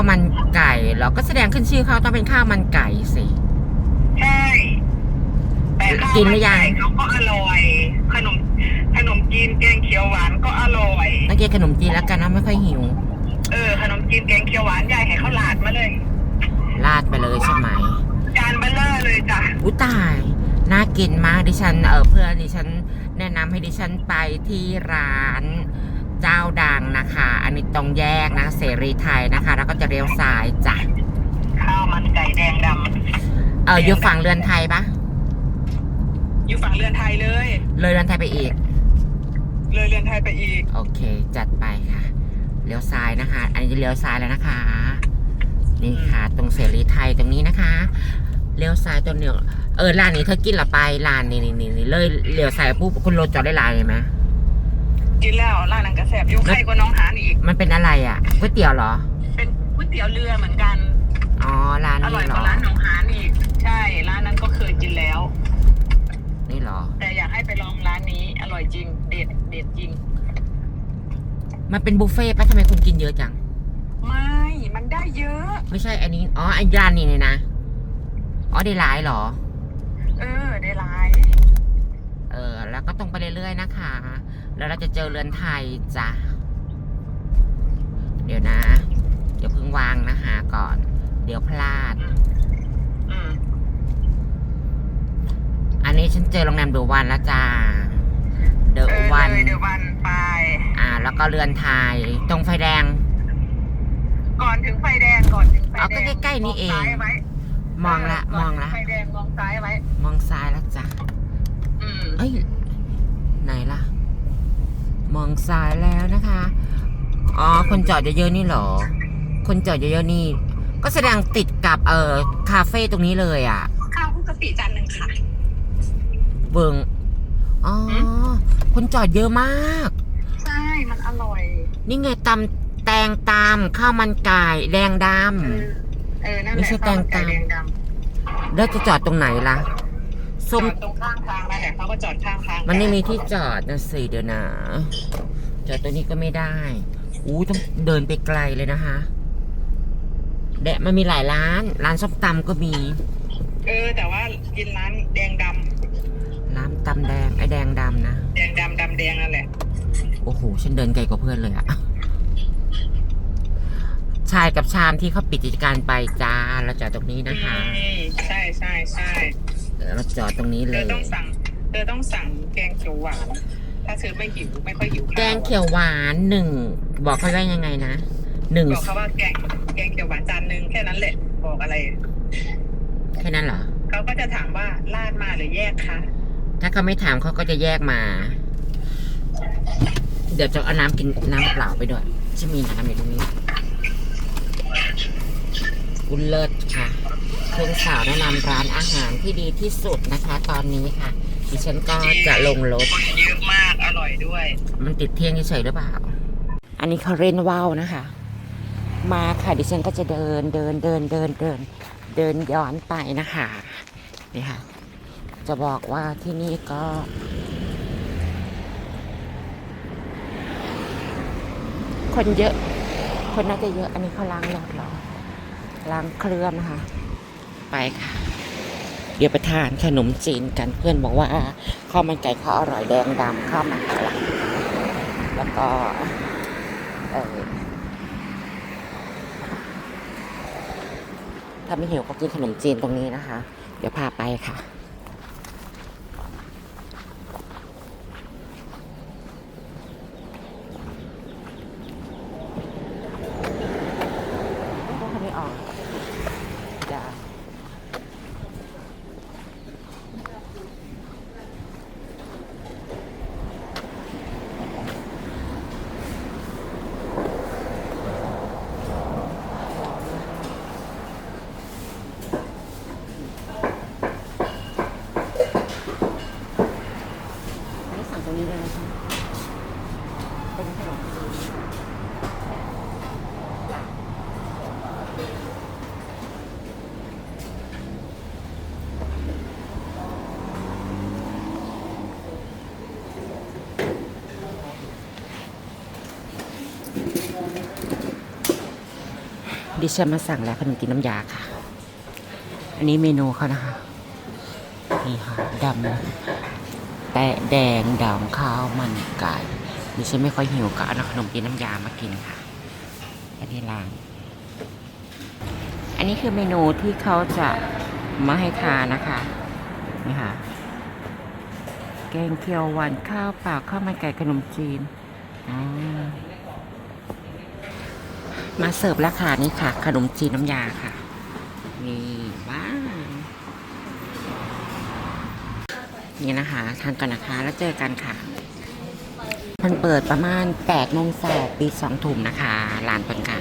าวมันไก่เหราก็แสดงขึ้นชื่อเขาต้องเป็นข้าวมันไก่สิใช่แต่ข้าวกินหรือยังมัไก่เขาก็อร่อยขนมขนมจีนแกงเขียวหวานก็อร่อยต้องกินขนมจีนแล้วกันนะไม่ค่อยหิว เออขนมจีนแกงเขียวหวานยายให้เขาลาดมาเลยลาดไปเลยใช่ไหมจานเบลเลอร์เลยจ้ะอุ้ยตายน่ากินมากดิฉันเออเพื่อนดิฉันแนะนำให้ดิฉันไปที่ร้าน เจ้าดังนะคะ อันนี้ตรงแยกนะ เสรีไทยนะคะ แล้วก็จะเลี้ยวซ้ายจ้ะข้าวมันไก่แดงดเอออยู่ฝั่งเรือนไทยปะำอยู่ฝั่งเรือนไทยเลย เลยเรือนไทยไปอีก เลยเรือนไทยไปอีก โอเค จัดไปค่ะ เลี้ยวซ้ายนะคะ อันนี้จะเลี้ยวซ้ายแล้วนะคะนี่ค่ะ ตรงเสรีไทยตรงนี้นะคะเลี้ยวซ้ายตัวเนียวเออร้านนี้เธอกินเหรอไปร้านนี้นี่นี่นี่เลยเลี้ยวซ้ายปุ๊บคุณโรถจอดได้ร้านเลยไหม กินแล้วร้านนังกระแสบอยู่ใกล้กว่าน้องหานอีก มันเป็นอะไรอะก๋วยเตี๋ยวเหรอ เป็นก๋วยเตี๋ยวเรือเหมือนกัน อ๋อ ร้านอนี้ร่อยเหกรอ ว่าร้านหนองหานอีก ใช่ ร้านนั้นก็เคยกินแล้ว นี่เหรอ แต่อยากให้ไปลองร้านนี้ อร่อยจริง เด็ด เด็ดจริง มันเป็นบุฟเฟ่ต์ปะทำไมคุณกินเยอะจัง ไม่ มันได้เยอะ ไม่ใช่อันนี้ อ๋อไอ้ร้านนี้เนี่ยนะ อ๋อได้หลายเหรอ เออ ได้หลายเออ แล้วก็ตรงไปเรื่อยๆนะคะ แล้วเราจะเจอเรือนไทยจ้ะ เดี๋ยวนะ เดี๋ยวเพิ่งวางนะหาก่อน เดี๋ยวพลาดอืมอันนี้ฉันเจอโรงแรมเดอะวันแล้วจ้า เดเออะอวันเลยเดี๋ยววันไป อ่า แล้วก็เรือนไทย ตรงไฟแดง ก่อนถึงไฟแดงก่อนถึงไฟเอาแดก็งใกล้ๆนี่เองมซ้ายไว้มองละเมองละก่นถึไฟแดงมองซ้ายไว้ มองซ้ายแล้วจ้ะอืมเอ้ย ไหนล่ะ มองซ้ายแล้วนะคะ อ๋อ คนจอดเยอะๆนี่เหรอ คนจอดเยอะๆนี่ ก็แสดงติดกับเอ่อคาเฟ่ตรงนี้เลยอะ ข้าวคลุกกะปิจานหนึ่งค่ะ เบิงอ๋อหืคนจอดเยอะมาก ใช่ มันอร่อย นี่ไงตำแตงตามข้าวมันไก่แดงดเออเออ นั่นแหไม่ละใช่ข้าวมันไก่แตงกวาแดงดำ แล้วจะจอดตรงไหนล่ะำ ส้ม จอดตรงข้างทางนั่นแหละเขาก็จอดข้างทางมันไม่มีที่จอดนะสิเดี๋ยวนะจอดตัวนี้ก็ไม่ได้อู้ต้องเดินไปไกลเลยนะคะแดะมันมีหลายร้าน ร้านส้มตำก็มี เออ แต่ว่ากินร้านแดงดร้านตำแดงไอ้แดงดำนะำแดงดำดำแดงนั่นแหละ โอ้โห ฉันเดินไกลกว่าเพื่อนเลยอะชายกับชามที่เขาปิดกิจการไปจ้าเราจอดตรงนี้นะคะ อืมใช่ใช่ใช่ เดี๋ยวเราจอดตรงนี้เธเลอย ต้องสั่งเธอต้องสั่งแกงเขียวหวาน ถ้าเธอไม่หิวไม่ค่อยหิวข้าวแกงเขียวหวานหนึ่งบอกเขาว่ายังไงนะหนึ่งบอกเขาว่าแกงแกงเขียวหวานจานหนึ่งแค่นั้นแหละบอกอะไร แค่นั้นเหรอ เขาก็จะถามว่าราดมาหรือแยกคะถ้าเขาไม่ถามเขาก็จะแยกมา เดี๋ยวจะเอาน้ำกินน้ำเปล่าไปด้วยจะมีน้ำอยู่ตรงนี้กุลเลิศค่ะ เพื่อนสาวแนะนำร้านอาหารที่ดีที่สุดนะคะ ตอนนี้ค่ะ ดิฉันก็จะลงรถ คนเยอะมากอร่อยด้วย มันติดเที่ยงเฉยๆหรือเปล่า อันนี้เขาเล่นว่าวนะคะ มาค่ะดิฉันก็จะเดินเดินเดินเดินเดินเดินย้อนไปนะคะนี่ค่ะ จะบอกว่าที่นี่ก็คนเยอะ คนน่าจะเยอะ อันนี้เขาล้างรถเหรอ ล้างเครื่องนะคะ ไปค่ะ เดี๋ยวไปทานขนมจีนกันเพื่อนบอกว่าข้าวมันไก่เขาอร่อยแดงดำข้าวมันไก่ละแล้วก็เออถ้าไม่หิวก็กินขนมจีนตรงนี้นะคะ เดี๋ยวพาไปค่ะ ดิฉันมาสั่งแล้วขนมกินน้ำยาค่ะ อันนี้เมนูเขานะคะ นี่ค่ะดำแต่แดงดำข้าวมันไก่ดิฉันไม่ค่อยหิวก็เอาขนมกินน้ำยามากินค่ะ อันนี้ล้าง อันนี้คือเมนูที่เขาจะมาให้ทานนะคะ นี่ค่ะ แกงเขียวหวานข้าวเปล่าข้าวมันไก่ขนมจีน มาเสิร์ฟแล้วค่ะนี่ค่ะ ขนมจีนน้ำยาค่ะ นี่ว้าวนี่นะคะทานกันนะคะแล้วเจอกันค่ะมันเปิดประมาณ8โมงสองปี2ทุ่มนะคะร้านเปิดค่ะ